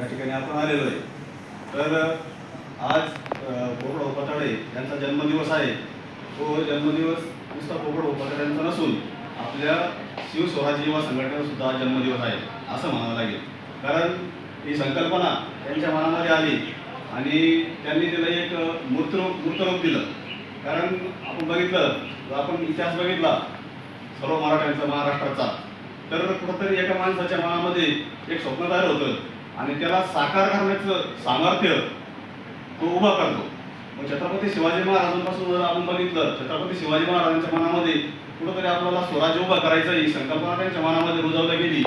या ठिकाणी आपण आलेलो आहे. तर आज पोपट पताडे यांचा जन्मदिवस आहे. तो जन्मदिवस नुसता पोपट पताडे यांचा नसून आपल्या शिवस्वराज्य युवा संघटनेचा सुद्धा जन्मदिवस आहे असं म्हणावं लागेल. कारण ही संकल्पना त्यांच्या मनामध्ये आली आणि त्यांनी तिला एक मूर्तरूप मूर्तरूप दिलं. कारण आपण बघितलं जर आपण इतिहास बघितला सर्व मराठ्यांचा महाराष्ट्राचा तर कुठंतरी एका माणसाच्या मनामध्ये एक स्वप्न तयार होतं. आणि त्याला साकार करण्याचं सामर्थ्य तो उभा करतो. मग छत्रपती शिवाजी महाराजांपासून जर आपण बघितलं छत्रपती शिवाजी महाराजांच्या मनामध्ये कुठंतरी आपल्याला स्वराज्य उभा करायचं ही संकल्पना त्यांच्या मनामध्ये रुजवली गेली.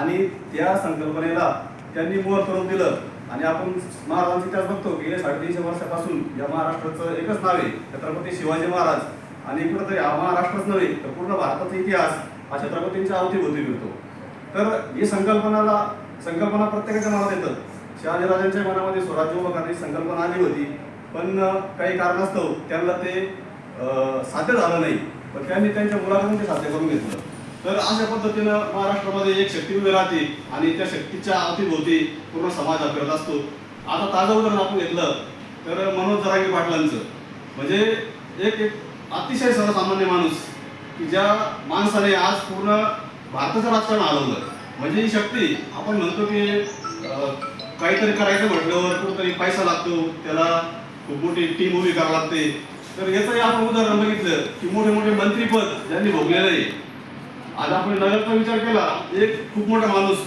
आणि त्या संकल्पनेला त्यांनी मोर करून दिलं. आणि आपण महाराजांचा इतिहास बघतो गेल्या साडेतीनशे वर्षापासून या महाराष्ट्राचं एकच नाव आहे छत्रपती शिवाजी महाराज. आणि कुठंतरी हा महाराष्ट्रच नव्हे तर पूर्ण भारताचा इतिहास हा छत्रपतींच्या अवतीभोवती मिळतो. तर ही संकल्पनाला संकल्पना प्रत्येकाच्या मनात येतं. शहाजीराजांच्या मनामध्ये स्वराज्य उभं करण्याची संकल्पना आली होती. पण काही कारणास्तव त्यांना ते साध्य झालं नाही. पण त्यांनी त्यांच्या मुलाकडून ते साध्य करून घेतलं. तर अशा पद्धतीनं महाराष्ट्रामध्ये एक शक्ती उभी राहते आणि त्या शक्तीच्या अवतीभोवती पूर्ण समाज अभ्यास फिरत असतो. आता ताजं उदाहरण आपण घेतलं तर मनोज जरांगे पाटलांचं. म्हणजे एक एक अतिशय सर्वसामान्य माणूस की ज्या माणसाने आज पूर्ण भारताचं राजकारण हलवलं. म्हणजे ही शक्ती. आपण म्हणतो की काहीतरी करायचं म्हटल्यावर कुठेतरी पैसा लागतो. त्याला खूप मोठी टीम उभी करावी लागते. तर याचंही आपण उदाहरण बघितलं की मोठे मोठे मंत्रीपद ज्यांनी भोगलेलं आहे. आज आपण नगरचा विचार केला. एक खूप मोठा माणूस